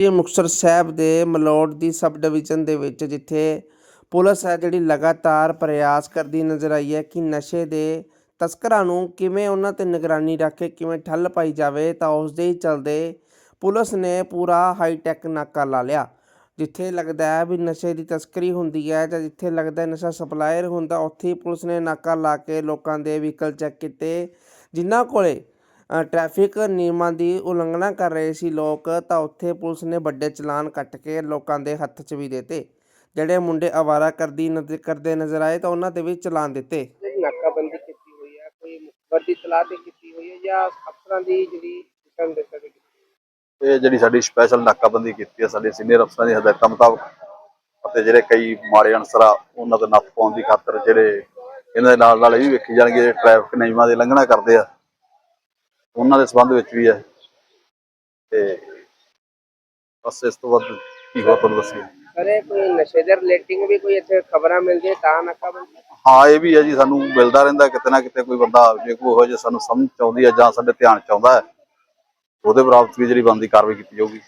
ਇਹ ਮੁਕਤਸਰ ਸਾਹਿਬ ਦੇ ਮਲੋਟ ਦੀ sub division ਦੇ ਵਿੱਚ ਜਿੱਥੇ ਪੁਲਿਸ ਹੈ ਜਿਹੜੀ ਲਗਾਤਾਰ ਪ੍ਰਯਾਸ ਕਰਦੀ ਨਜ਼ਰ ਆਈ ਹੈ ਕਿ ਨਸ਼ੇ ਦੇ ਤਸਕਰਾਂ ਨੂੰ ਕਿਵੇਂ ਉਹਨਾਂ ਤੇ ਨਿਗਰਾਨੀ ਰੱਖ ਕੇ ਕਿਵੇਂ ਠੱਲ ਪਾਈ ਜਾਵੇ ਤਾਂ ਉਸ ਦੇ ਹੀ ਚਲਦੇ ਪੁਲਿਸ ਨੇ ਪੂਰਾ ਹਾਈ ਟੈਕ ਨਾਕਾ ਲਾ ਲਿਆ। ਜਿੱਥੇ ਲੱਗਦਾ ਹੈ ਵੀ ਨਸ਼ੇ ਦੀ ਤਸਕਰੀ ਹੁੰਦੀ ਹੈ ਜਾਂ ਜਿੱਥੇ ਲੱਗਦਾ ਹੈ ਨਸ਼ਾ ਸਪਲਾਇਰ ਹੁੰਦਾ, ਉੱਥੇ ਹੀ ਪੁਲਿਸ ਨੇ ਨਾਕਾ ਲਾ ਕੇ ਲੋਕਾਂ ਦੇ ਵਹੀਕਲ ਚੈੱਕ ਕੀਤੇ, ਜਿਨ੍ਹਾਂ ਕੋਲੇ ਟ੍ਰੈਫਿਕ ਨਿਯਮਾਂ ਦੀ ਉਲੰਘਣਾ ਕਰ ਰਹੇ ਸੀ ਲੋਕ ਤਾਂ ਉੱਥੇ ਪੁਲਿਸ ਨੇ ਵੱਡੇ ਚਲਾਨ ਕੱਟ ਕੇ ਲੋਕਾਂ ਦੇ ਹੱਥ 'ਚ ਵੀ ਦਿੱਤੇ। ਜਿਹੜੇ ਮੁੰਡੇ ਅਵਾਰਾ ਕਰਦੀ ਨਜ਼ਰ ਕਰਦੇ ਨਜ਼ਰ ਆਏ ਤਾਂ ਉਹਨਾਂ ਤੇ ਵੀ ਚਲਾਨ ਦਿੱਤੇ। ਜਿਹੜੀ ਨਾਕਾਬੰਦੀ ਕੀਤੀ ਹੋਈ ਹੈ ਕੋਈ ਮੁਖਬਰ ਦੀ ਸਲਾਹ ਤੇ ਕੀਤੀ ਹੋਈ ਹੈ ਜਾਂ ਅਫਸਰਾਂ ਦੀ ਜਿਹੜੀ ਦਿਸ਼ਾ ਨਿਰਦੇਸ਼ਾਂ ਤੇ ਕੀਤੀ ਇਹ ਜਿਹੜੀ ਸਾਡੀ ਸਪੈਸ਼ਲ ਨਾਕਾਬੰਦੀ ਕੀਤੀ ਹੈ ਸਾਡੇ ਸੀਨੀਅਰ ਅਫਸਰਾਂ ਦੀ ਹਦਾਇਤਾਂ ਮੁਤਾਬਕ ਅਤੇ ਜਿਹੜੇ ਕਈ ਮਾੜੇ ਅਨਸਰ ਆ ਉਹਨਾਂ ਦੇ ਨੱਥ ਪਾਉਣ ਦੀ ਖਾਤਰ ਜਿਹੜੇ ਇਹਨਾਂ ਦੇ ਨਾਲ ਨਾਲ ਇਹ ਵੀ ਵੇਖੀ ਜਾਣਗੇ ਜਿਹੜੇ ਟ੍ਰੈਫਿਕ ਨਿਯਮਾਂ ਦੀ ਉਲੰਘਣਾ ਕਰਦੇ ਆ ਉਹਨਾਂ ਦੇ ਸੰਬੰਧ ਵਿੱਚ ਵੀ ਹੈ। ਤੇ ਬਸ ਇਸ ਤੋਂ ਵੱਧ ਕੀ ਹੋਰ ਤੁਹਾਨੂੰ ਦੱਸੀਏ। ਸਰੇ ਕੋਈ ਨਸ਼ੇ ਦੇ ਰਿਲੇਟਿੰਗ ਵੀ ਕੋਈ ਇੱਥੇ ਖਬਰਾਂ ਮਿਲਦੀਆਂ ਤਾਂ ਨਾਕਾਬੰਦੀ ਹਾਂ ਇਹ ਵੀ ਹੈ ਜੀ ਸਾਨੂੰ ਮਿਲਦਾ ਰਹਿੰਦਾ ਕਿਤੇ ਨਾ ਕਿਤੇ ਕੋਈ ਬੰਦਾ ਜੇ ਕੋਈ ਇਹੋ ਜਿਹਾ ਸਾਨੂੰ ਸਮਝ ਚ ਆਉਂਦੀ ਹੈ ਜਾਂ ਸਾਡੇ ਧਿਆਨ ਚ ਆਉਂਦਾ ਹੈ ਉਹਦੇ ਬਰਾਬਰ ਵੀ ਜਿਹੜੀ ਬੰਦੀ ਕਾਰਵਾਈ ਕੀਤੀ ਜਾਊਗੀ।